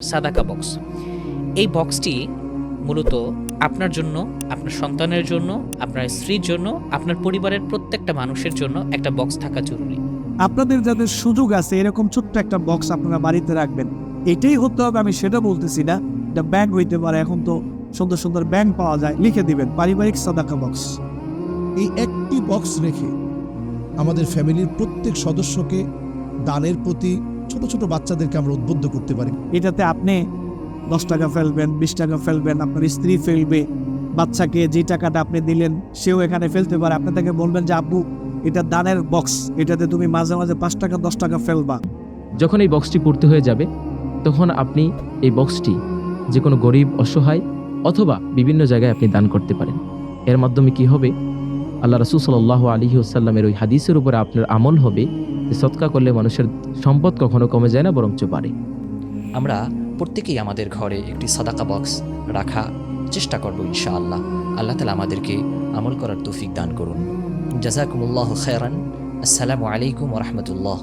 সাদাকা বক্স এই বক্সটি মূলত আপনার জন্য আপনার সন্তানের জন্য আপনার স্ত্রীর জন্য আপনার পরিবারের প্রত্যেকটা মানুষের জন্য একটা বক্স থাকা জরুরি। আপনাদের যাদের সুযোগ আছে এরকম ছোট্ট একটা বক্স আপনারা বাড়িতে রাখবেন। এটাই হতে হবে আমি সেটা বলতেছি না। এটা ব্যাংক হইতে পারে এখন তো সুন্দর সুন্দর ব্যাংক পাওয়া যায় লিখে দিবেন পারিবারিক সাদাকা বক্স এই একটি বক্স রেখে আমাদের ফ্যামিলির প্রত্যেক সদস্যকে দানের প্রতি ছোট ছোট বাচ্চাদেরকে আমরা উদ্বুদ্ধ করতে পারি। এটাতে আপনি দশ টাকা ফেলবেন বিশ টাকা ফেলবেন আপনার স্ত্রী ফেলবে বাচ্চাকে যে টাকাটা আপনি দিলেন সেও এখানে ফেলতে পারে। আপনি তাকে বলবেন যে আব্বু এটা দানের বক্স এটাতে তুমি মাঝে মাঝে পাঁচ টাকা দশ টাকা ফেলবা। যখন এই বক্সটি পড়তে হয়ে যাবে তখন আপনি এই বক্সটি যে কোনো গরিব অসহায় অথবা বিভিন্ন জায়গায় আপনি দান করতে পারেন। এর মাধ্যমে কি হবে? আল্লাহ রসুল সাল্লাহ আলী আসাল্লামের ওই হাদিসের উপরে আপনার আমল হবে যে সৎকা করলে মানুষের সম্পদ কখনো কমে যায় না, বরঞ্চ পারে আমরা প্রত্যেকেই আমাদের ঘরে একটি সাদাকা বক্স রাখা চেষ্টা করব ইনশা আল্লাহ আল্লাহ তালা আমাদেরকে আমল করার তৌফিক দান করুন। জাজাকুমুল্লাহ খেরান আসসালামু আলাইকুম রহমতুল্লাহ।